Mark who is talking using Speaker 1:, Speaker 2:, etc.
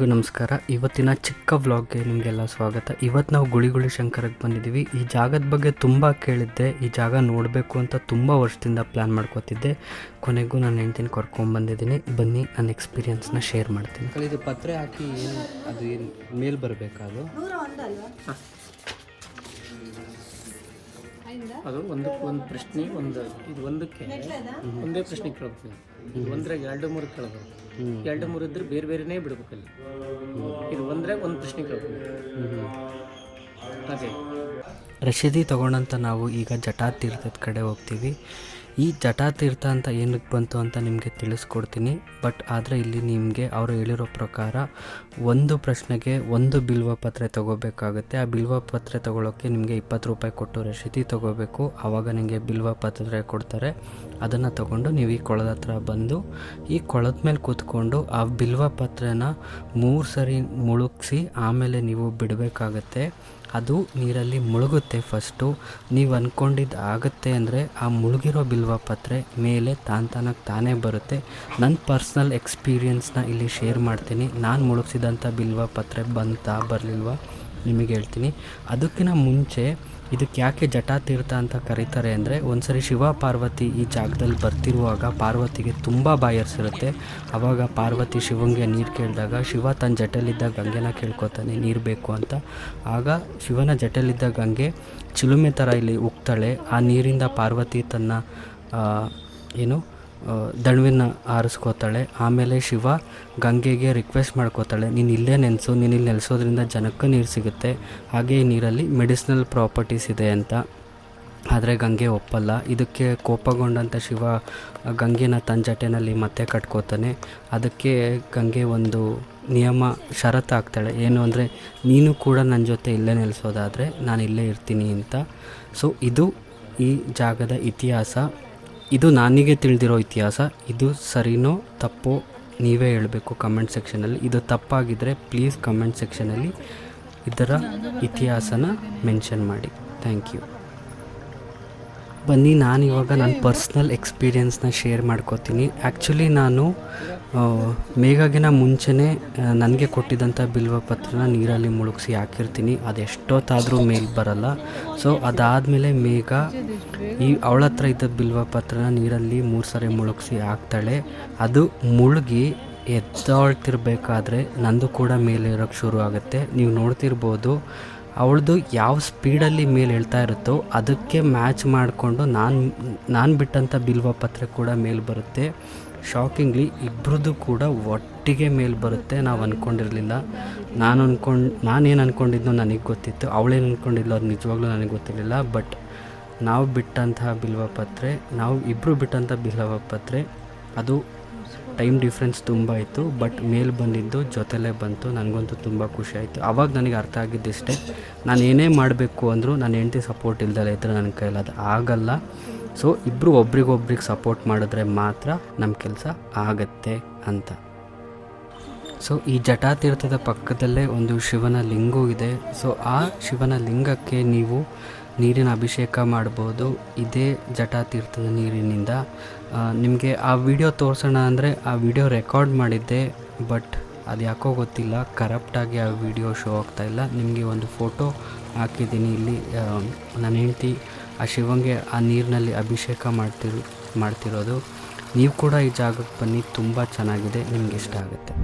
Speaker 1: ಎಲ್ರಿಗೂ ನಮಸ್ಕಾರ. ಇವತ್ತಿನ ಚಿಕ್ಕ ವ್ಲಾಗ್ಗೆ ನಿಮಗೆಲ್ಲ ಸ್ವಾಗತ. ಇವತ್ತು ನಾವು ಗುಳಿಗುಳಿ ಶಂಕರಕ್ಕೆ ಬಂದಿದ್ದೀವಿ. ಈ ಜಾಗದ ಬಗ್ಗೆ ತುಂಬ ಕೇಳಿದ್ದೆ. ಈ ಜಾಗ ನೋಡಬೇಕು ಅಂತ ತುಂಬ ವರ್ಷದಿಂದ ಪ್ಲ್ಯಾನ್ ಮಾಡ್ಕೋತಿದ್ದೆ. ಕೊನೆಗೂ ನಾನು ಹೆಂಡ್ತಿನ ಕರ್ಕೊಂಡ್ಬಂದಿದ್ದೀನಿ ಬನ್ನಿ ನನ್ನ ಎಕ್ಸ್ಪೀರಿಯನ್ಸ್ನ ಶೇರ್ ಮಾಡ್ತೀನಿ. ಇದು ಪತ್ರೆ ಹಾಕಿ ಏನು ಅದು ಏನು ಮೇಲ್ ಬರಬೇಕಾ ಅದು
Speaker 2: ಅದು ಒಂದು ಒಂದು ಪ್ರಶ್ನೆ ಒಂದು ಇದು ಒಂದಕ್ಕೆ ಒಂದೇ ಪ್ರಶ್ನೆ ಕೇಳಬೇಕು. ಇದು ಒಂದ್ರಾಗ ಎರಡು ಮೂರು ಕೇಳಬೇಕು. ಎರಡು ಮೂರು ಇದ್ರೆ ಬೇರೆ ಬೇರೆನೇ ಬಿಡ್ಬೇಕು ಅಲ್ಲಿ. ಇದು ಒಂದ್ರಾಗ ಒಂದು ಪ್ರಶ್ನೆ ಕೇಳಬೇಕು. ಅದೇ
Speaker 1: ರಶೀದಿ ತಗೊಂಡಂತ ನಾವು ಈಗ ಜಟಾತೀರ್ಥದ ಕಡೆ ಹೋಗ್ತೀವಿ. ಈ ಜಟಾತೀರ್ಥ ಅಂತ ಏನಕ್ಕೆ ಬಂತು ಅಂತ ನಿಮಗೆ ತಿಳಿಸ್ಕೊಡ್ತೀನಿ. ಬಟ್ ಆದರೆ ಇಲ್ಲಿ ನಿಮಗೆ ಅವರು ಹೇಳಿರೋ ಪ್ರಕಾರ ಒಂದು ಪ್ರಶ್ನೆಗೆ ಒಂದು ಬಿಲ್ವ ಪತ್ರೆ ತೊಗೋಬೇಕಾಗುತ್ತೆ. ಆ ಬಿಲ್ವ ಪತ್ರೆ ತೊಗೊಳೋಕ್ಕೆ ನಿಮಗೆ ಇಪ್ಪತ್ತು ರೂಪಾಯಿ ಕೊಟ್ಟು ರಶೀತಿ ತಗೋಬೇಕು. ಆವಾಗ ನಿಮಗೆ ಬಿಲ್ವ ಪತ್ರೆ ಕೊಡ್ತಾರೆ. ಅದನ್ನು ತೊಗೊಂಡು ನೀವು ಈ ಕೊಳದ ಹತ್ರ ಬಂದು ಈ ಕೊಳದ ಮೇಲೆ ಕೂತ್ಕೊಂಡು ಆ ಬಿಲ್ವ ಪತ್ರೆನ ಮೂರು ಸರಿ ಮುಳುಗಿಸಿ ಆಮೇಲೆ ನೀವು ಬಿಡಬೇಕಾಗತ್ತೆ. ಅದು ನೀರಲ್ಲಿ ಮುಳುಗುತ್ತೆ ಫಸ್ಟು ನೀವು ಅಂದ್ಕೊಂಡಿದ್ದು ಆಗುತ್ತೆ ಅಂದರೆ ಆ ಮುಳುಗಿರೋ ಬಿಲ್ವ ಪತ್ರೆ ಮೇಲೆ ತಾನು ತಾನಾಗಿ ತಾನೇ ಬರುತ್ತೆ. ನನ್ನ ಪರ್ಸ್ನಲ್ ಎಕ್ಸ್ಪೀರಿಯನ್ಸ್ನ ಇಲ್ಲಿ ಶೇರ್ ಮಾಡ್ತೀನಿ. ನಾನು ಮುಳುಗಿಸಿದಂಥ ಬಿಲ್ವ ಪತ್ರೆ ಬಂತಾ ಬರಲಿಲ್ವಾ? ನಿಮಗೆ ಹೇಳ್ತೀನಿ. ಅದಕ್ಕಿಂತ ಮುಂಚೆ ಇದಕ್ಕೆ ಯಾಕೆ ಜಟಾತೀರ್ಥ ಅಂತ ಕರೀತಾರೆ ಅಂದರೆ ಒಂದ್ಸರಿ ಶಿವ ಪಾರ್ವತಿ ಈ ಜಾಗದಲ್ಲಿ ಬರ್ತಿರುವಾಗ ಪಾರ್ವತಿಗೆ ತುಂಬ ಬಾಯರ್ಸಿರುತ್ತೆ ಆವಾಗ ಪಾರ್ವತಿ ಶಿವಂಗೆ ನೀರು ಕೇಳಿದಾಗ, ಶಿವ ತನ್ನ ಜಟಲಿದ್ದ ಗಂಗೆನ ಕೇಳ್ಕೊತಾನೆ, ನೀರು ಬೇಕು ಅಂತ. ಆಗ ಶಿವನ ಜಟಲಿದ್ದ ಗಂಗೆ ಚಿಲುಮೆ ಥರ ಇಲ್ಲಿ ಉಗ್ತಾಳೆ ಆ ನೀರಿಂದ ಪಾರ್ವತಿ ತನ್ನ ಏನು ಆ, ದಣವಿನ ಆರಿಸ್ಕೋತಾಳೆ. ಆಮೇಲೆ ಶಿವ ಗಂಗೆಗೆ ರಿಕ್ವೆಸ್ಟ್ ಮಾಡ್ಕೋತಾಳೆ ನೀನು ಇಲ್ಲೇ ನೆನೆಸು ನೀನು ಇಲ್ಲಿ ನೆಲೆಸೋದ್ರಿಂದ ಜನಕ್ಕೆ ನೀರು ಸಿಗುತ್ತೆ. ಹಾಗೆ ಈ ನೀರಲ್ಲಿ ಮೆಡಿಸಿನಲ್ ಪ್ರಾಪರ್ಟೀಸ್ ಇದೆ ಅಂತ. ಆದರೆ ಗಂಗೆ ಒಪ್ಪಲ್ಲ. ಇದಕ್ಕೆ ಕೋಪಗೊಂಡಂಥ ಶಿವ ಗಂಗೆನ ತನ್ನ ಮತ್ತೆ ಕಟ್ಕೋತಾನೆ. ಅದಕ್ಕೆ ಗಂಗೆ ಒಂದು ನಿಯಮ ಷರತ್ತು ಆಗ್ತಾಳೆ ಏನು ಅಂದರೆ ನೀನು ಕೂಡ ನನ್ನ ಜೊತೆ ಇಲ್ಲೇ ನೆಲೆಸೋದಾದರೆ ನಾನು ಇಲ್ಲೇ ಇರ್ತೀನಿ ಅಂತ. ಸೊ ಇದು ಈ ಜಾಗದ ಇತಿಹಾಸ. ಇದು ನನಗೆ ತಿಳಿದಿರೋ ಇತಿಹಾಸ. ಇದು ಸರಿನೋ ತಪ್ಪೋ ನೀವೇ ಹೇಳಬೇಕು ಕಮೆಂಟ್ ಸೆಕ್ಷನಲ್ಲಿ ಇದು ತಪ್ಪಾಗಿದ್ದರೆ ಪ್ಲೀಸ್ ಕಮೆಂಟ್ ಸೆಕ್ಷನಲ್ಲಿ ಇದರ ಇತಿಹಾಸನ ಮೆನ್ಷನ್ ಮಾಡಿ. ಥ್ಯಾಂಕ್ ಯು ಬನ್ನಿ, ನಾನು ಇವಾಗ ನನ್ನ ಪರ್ಸ್ನಲ್ ಎಕ್ಸ್ಪೀರಿಯೆನ್ಸ್ನ ಶೇರ್ ಮಾಡ್ಕೋತೀನಿ. ಆ್ಯಕ್ಚುಲಿ ನಾನು ಮೇಘಗಿನ ಮುಂಚೆನೇ ನನಗೆ ಕೊಟ್ಟಿದ್ದಂಥ ಬಿಲ್ವ ಪತ್ರನ ನೀರಲ್ಲಿ ಮುಳುಗಿಸಿ ಹಾಕಿರ್ತೀನಿ. ಅದೆಷ್ಟೊತ್ತಾದರೂ ಮೇಲ್ ಬರಲ್ಲ. ಸೊ ಅದಾದಮೇಲೆ ಮೇಘ ಈ ಅವಳ ಹತ್ರ ಇದ್ದ ಬಿಲ್ವ ಪತ್ರನ ನೀರಲ್ಲಿ ಮೂರು ಸರಿ ಮುಳುಗಿಸಿ ಹಾಕ್ತಾಳೆ. ಅದು ಮುಳುಗಿ ಎದ್ದಾಳ್ತಿರ್ಬೇಕಾದ್ರೆ ನಂದು ಕೂಡ ಮೇಲೆ ಇರೋಕ್ಕೆ ಶುರು ಆಗುತ್ತೆ. ನೀವು ನೋಡ್ತಿರ್ಬೋದು ಅವಳದು ಯಾವ ಸ್ಪೀಡಲ್ಲಿ ಮೇಲೆ ಹೇಳ್ತಾ ಇರುತ್ತೋ ಅದಕ್ಕೆ ಮ್ಯಾಚ್ ಮಾಡಿಕೊಂಡು ನಾನು ನಾನು ಬಿಟ್ಟಂಥ ಬಿಲ್ವ ಪತ್ರೆ ಕೂಡ ಮೇಲೆ ಬರುತ್ತೆ. ಶಾಕಿಂಗ್ಲಿ ಇಬ್ಬರದ್ದು ಕೂಡ ಒಟ್ಟಿಗೆ ಮೇಲೆ ಬರುತ್ತೆ ನಾವು ಅಂದ್ಕೊಂಡಿರಲಿಲ್ಲ ನಾನು ಅಂದ್ಕೊಂಡು ನಾನೇನು ಅಂದ್ಕೊಂಡಿದ್ನೋ ನನಗೆ ಗೊತ್ತಿತ್ತು. ಅವಳೇನು ಅಂದ್ಕೊಂಡಿದ್ಲು ಅದು ನಿಜವಾಗ್ಲೂ ನನಗೆ ಗೊತ್ತಿರಲಿಲ್ಲ. ಬಟ್ ನಾವು ಬಿಟ್ಟಂತಹ ಬಿಲ್ವ ಪತ್ರೆ, ನಾವು ಇಬ್ಬರು ಬಿಟ್ಟಂಥ ಬಿಲ್ವ ಪತ್ರೆ, ಅದು ಟೈಮ್ ಡಿಫ್ರೆನ್ಸ್ ತುಂಬ ಇತ್ತು ಬಟ್ ಮೇಲೆ ಬಂದಿದ್ದು ಜೊತೆಲೇ ಬಂತು. ನನಗಂತೂ ತುಂಬ ಖುಷಿ ಆಯಿತು. ಆವಾಗ ನನಗೆ ಅರ್ಥ ಆಗಿದ್ದಿಷ್ಟೇ. ನಾನು ಏನೇ ಮಾಡಬೇಕು ಅಂದರೂ ನನ್ನ ಹೆಂಡತಿ ಸಪೋರ್ಟ್ ಇಲ್ದಲೇ ಇದ್ದರೆ ನನ್ನ ಕೈಲಾದ ಆಗಲ್ಲ. ಸೊ ಇಬ್ಬರು ಒಬ್ರಿಗೊಬ್ರಿಗೆ ಸಪೋರ್ಟ್ ಮಾಡಿದ್ರೆ ಮಾತ್ರ ನಮ್ಮ ಕೆಲಸ ಆಗತ್ತೆ ಅಂತ. ಸೊ ಈ ಜಟಾತೀರ್ಥದ ಪಕ್ಕದಲ್ಲೇ ಒಂದು ಶಿವನ ಲಿಂಗವೂ ಇದೆ. ಸೊ ಆ ಶಿವನ ಲಿಂಗಕ್ಕೆ ನೀವು ನೀರಿನ ಅಭಿಷೇಕ ಮಾಡ್ಬೋದು. ಇದೇ ಜಟಾತೀರ್ಥದ ನೀರಿನಿಂದ. ನಿಮಗೆ ಆ ವಿಡಿಯೋ ತೋರಿಸೋಣ ಅಂದರೆ ಆ ವಿಡಿಯೋ ರೆಕಾರ್ಡ್ ಮಾಡಿದ್ದೆ, ಬಟ್ ಅದು ಯಾಕೋ ಗೊತ್ತಿಲ್ಲ. ಕರಪ್ಟಾಗಿ ಆ ವಿಡಿಯೋ ಶೋ ಆಗ್ತಾ ಇಲ್ಲ. ನಿಮಗೆ ಒಂದು ಫೋಟೋ ಹಾಕಿದ್ದೀನಿ ಇಲ್ಲಿ. ನನ್ನ ಹೆಂಡತಿ ಆ ಶಿವಂಗೆ ಆ ನೀರಿನಲ್ಲಿ ಅಭಿಷೇಕ ಮಾಡ್ತಿರು, ಮಾಡ್ತಿರೋದು. ನೀವು ಕೂಡ ಈ ಜಾಗಕ್ಕೆ ಬನ್ನಿ, ತುಂಬ ಚೆನ್ನಾಗಿದೆ, ನಿಮ್ಗೆ ಇಷ್ಟ ಆಗುತ್ತೆ.